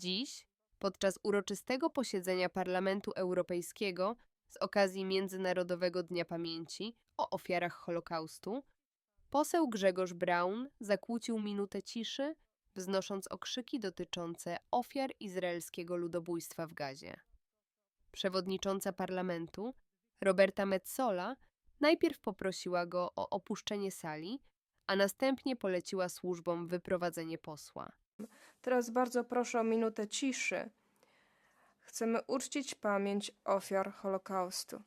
Dziś, podczas uroczystego posiedzenia Parlamentu Europejskiego z okazji Międzynarodowego Dnia Pamięci o ofiarach Holokaustu, poseł Grzegorz Braun zakłócił minutę ciszy, wznosząc okrzyki dotyczące ofiar izraelskiego ludobójstwa w Gazie. Przewodnicząca parlamentu, Roberta Metsola, najpierw poprosiła go o opuszczenie sali, a następnie poleciła służbom wyprowadzenie posła. Teraz bardzo proszę o minutę ciszy. Chcemy uczcić pamięć ofiar Holokaustu.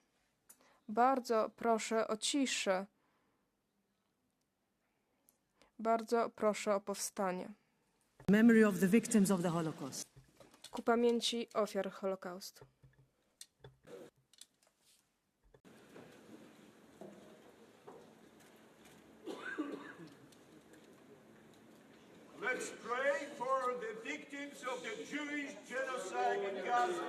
Bardzo proszę o ciszę. Bardzo proszę o powstanie. memory of the victims of the Holocaust. Ku pamięci ofiar Holokaustu. Let's pray for the victims of the Jewish genocide in Gaza.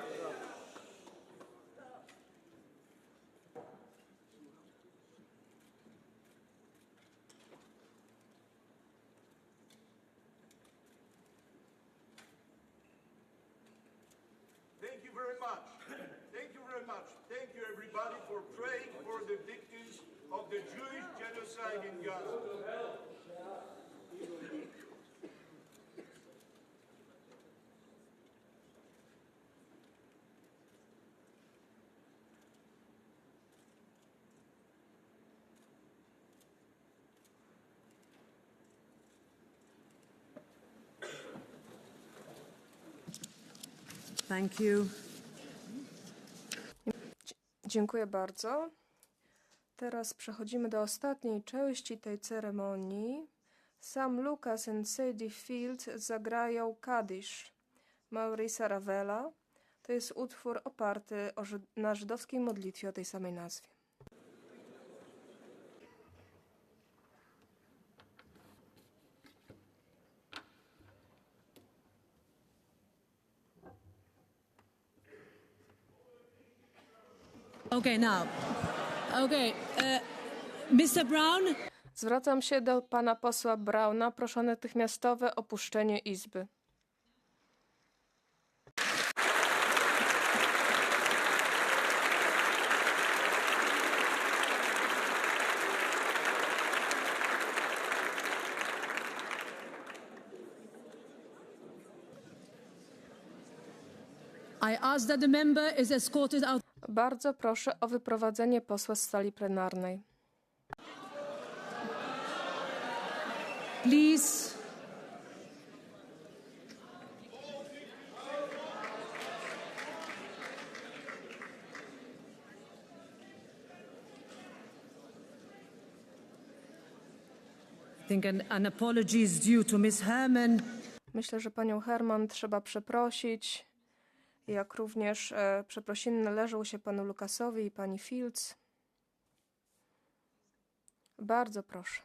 Thank you very much. Thank you very much. Thank you, everybody, for praying for the victims of the Jewish genocide in Gaza. Thank you. Dziękuję bardzo. Teraz przechodzimy do ostatniej części tej ceremonii. Sam Lucas and Sadie Field zagrają Kaddish Maurice'a Ravela. To jest utwór oparty na żydowskiej modlitwie o tej samej nazwie. Okay, now. Okay, uh, Mr. Brown, Zwracam się do pana posła Brauna. Proszę o natychmiastowe opuszczenie izby. I ask that the member is escorted out. Bardzo proszę o wyprowadzenie posła z sali plenarnej. Please. Myślę, że panią Herman trzeba przeprosić, jak również e, przeprosiny należą się panu Lukasowi i pani Fields. Bardzo proszę.